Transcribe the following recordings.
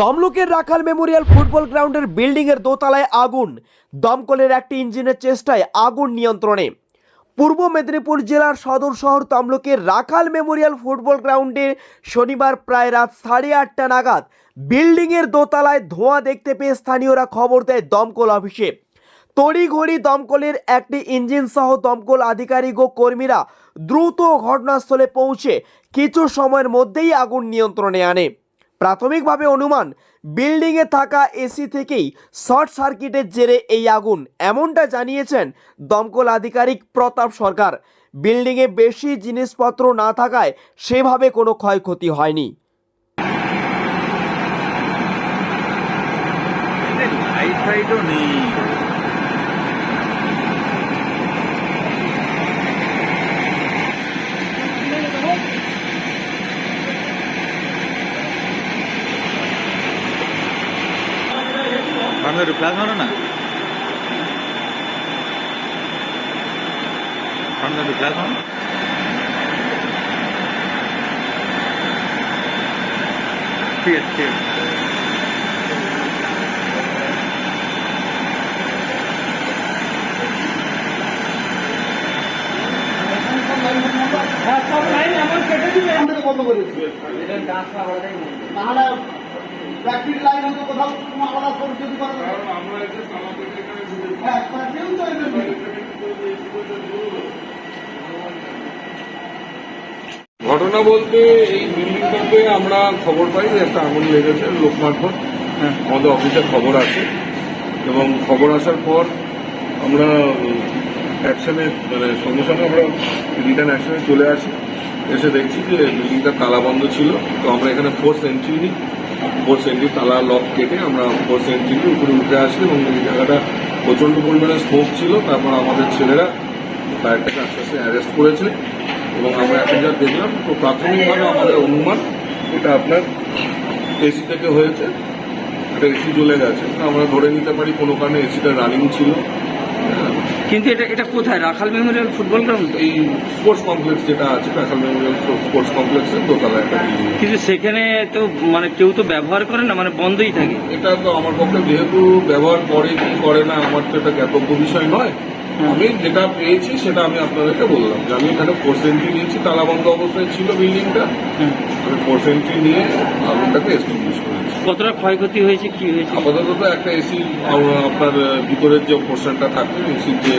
তমলুকের Rakhal memorial football গ্রাউন্ডের building এর দোতলায় আগুন। দমকলের একটি ইঞ্জিনের চেষ্টায় আগুন নিয়ন্ত্রণে। পূর্ব মেদিনীপুর জেলার সদর শহর তমলুকের রাখাল মেমোরিয়াল ফুটবল গ্রাউন্ডে শনিবার প্রায় রাত সাড়ে আটটা নাগাদ বিল্ডিংয়ের দোতলায় ধোঁয়া দেখতে পেয়ে স্থানীয়রা খবর দেয় দমকল অফিসে। তড়িঘড়ি দমকলের একটি ইঞ্জিন সহ দমকল আধিকারিক ও কর্মীরা দ্রুত ঘটনাস্থলে পৌঁছে কিছু সময়ের মধ্যেই আগুন নিয়ন্ত্রণে আনে। প্রাথমিকভাবে অনুমান, বিল্ডিংয়ে থাকা এসি থেকেই শর্ট সার্কিটের জেরে এই আগুন। এমনটা জানিয়েছেন দমকল আধিকারিক প্রতাপ সরকার। বিল্ডিংয়ে বেশি জিনিসপত্র না থাকায় সেভাবে কোনো ক্ষয়ক্ষতি হয়নি। নেই। সামনে রিপ্লাস মারো না? সামনে রিপ্লাস মারো ঠিক আছে ঠিক আছে। করেছি নাহলে প্র্যাকটিস লাইন হয়তো কোথাও কোনো আলাদা সোর্স যদি করা। হ্যাঁ তো ঘটনা বলতে এই বিল্ডিংটাতে আমরা খবর পাই যে একটা আগুন লেগেছে লোক মারফত হ্যাঁ। আমাদের অফিসে খবর আছে। এবং খবর আসার পর আমরা অ্যাকশনে মানে সঙ্গে সঙ্গে আমরা রিটার্ন অ্যাকশনে চলে আসি। এসে দেখছি যে বিল্ডিংটা তালা বন্ধ ছিল। তো আমরা এখানে ফোর্স এন্ট্রি নিই। ফোর্স এন্ট্রি তালা লক কেটে আমরা ফোর্স এন্ট্রি নিয়ে উপরে উঠে আসি এবং এই জায়গাটা প্রচণ্ড পরিমাণে স্মোক ছিল। তারপর আমাদের ছেলেরা ফায়ারটাকে আস্তে আস্তে অ্যারেস্ট করেছে এবং আমরা এখন যা দেখলাম, তো প্রাথমিকভাবে আমাদের অনুমান এটা আপনার এসি থেকে হয়েছে। একটা এসি জ্বলে গেছে। আমরা ধরে নিতে পারি কোনো কারণে এসিটা রানিং ছিল। কিন্তু এটা এটা কোথায়? Rakhal memorial football ground? এই স্পোর্টস কমপ্লেক্স যেটা আছে রাখাল মেমোরিয়াল স্পোর্টস কমপ্লেক্সের দোতলা একটা। কিন্তু সেখানে তো মানে কেউ তো ব্যবহার করে না মানে বন্ধই থাকে। এটা তো আমার পক্ষে যেহেতু ব্যবহার করে কি করে না আমার তো এটা জ্ঞাতব্য বিষয় নয়। আমি যেটা পেয়েছি সেটা আমি আপনাদেরকে বললাম যে আমি এখানে ফোর্স এন্ট্রি নিয়েছি তালাবন্ধ অবস্থায় ছিল বিল্ডিংটা আমি ফোর্স এন্ট্রি নিয়ে আগুনটাকে এস্টাবলিশ করেছি। কতটা ক্ষয়ক্ষতি হয়েছে কি হয়েছে? আপাতত একটা এসি আপনার ভিতরের যে পোর্শনটা থাকে এসির যে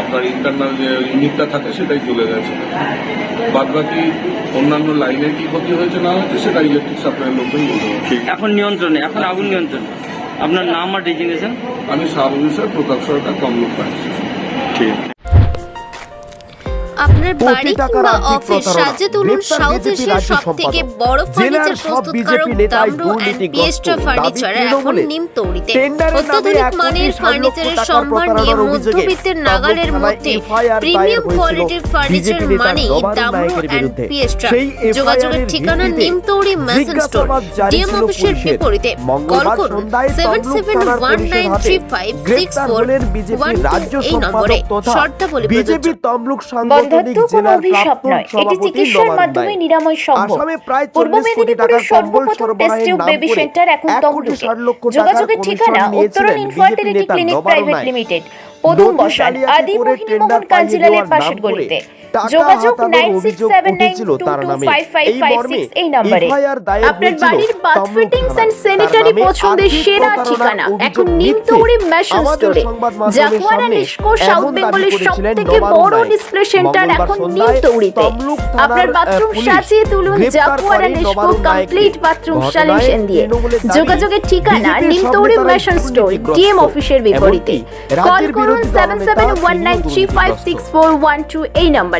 আপনার ইন্টারনাল যে ইউনিটটা থাকে সেটাই চলে গেছে। বাদ বাকি অন্যান্য লাইনে কি ক্ষতি হয়েছে না হয়েছে সেটা ইলেকট্রিক সাপ্লাইয়ের লোকজন বলতে এখন নিয়ন্ত্রণে এখন আগুন নিয়ন্ত্রণ। আপনার নাম আর ডেজিগনেশন? আমি sub officer Pratap Sarkar fire station ঠিক। আপনার বাড়ি কিংবা অফিস সাজে তুলুন সাউথ এশিয়ার সব থেকে বড় ফার্নিচার প্রস্তুতকারক দামরু অ্যান্ড। পিএস্টা ফার্নিচার এখন। নিম তৌড়িতে অত্যাধুনিক মানের ফার্নিচারের সম্ভার নিয়ে মধ্যবিত্তের নাগালের মধ্যে প্রিমিয়াম কোয়ালিটির ফার্নিচার নেতা দামরু অ্যান্ড। পিএস্টা যোগাযোগের ঠিকানা নিম তৌড়ি মেশন স্টোর ডিএম অফিসের বিপরীতে কল করুন seven seven one nine three five six four one এই নম্বরে শর্তাবলী বিজেপি তমলুক সাংগঠনিক বন্ধাত্ম কোনো অভিশাপ নয় এটি চিকিৎসার মাধ্যমে নিরাময় সম্ভব। পূর্ব 40 কোটি টাকার মেদিনীপুরের সর্বপ্রথম টেস্টিউ বেবি সেন্টার এখন তমলুকে যোগাযোগের ঠিকানা উত্তরণ ইনফার্টিলিটি ক্লিনিক প্রাইভেট লিমিটেড পদুম বসান আদি মোহিনী মোহন কাঞ্জিলালের পাশের গলিতে। যোগাযোগ nine six seven nine two two five five five six এই নম্বরে। আপনার বাড়ির বাথ ফিটিংস এন্ড স্যানিটারি পছন্দের সেরা ঠিকানা। এখন নিমতৌড়ি মেশন স্টোরে জাকুয়ারা সামনে সাউথ বেঙ্গলের সব করেছিলেন থেকে নবারুণ বড় ডিসপ্লে সেন্টার এখন নিমতৌড়িতে আপনার বাথরুম সাজিয়ে তুলুন জাকুয়ারা। কমপ্লিট বাথরুম সলিউশন দিয়ে যোগাযোগের ঠিকানা নিমতৌড়ি মেশন স্টোর। ডিএম অফিসের বিপরীতে। কল করুন seven seven one nine three five six four one two এই নম্বরে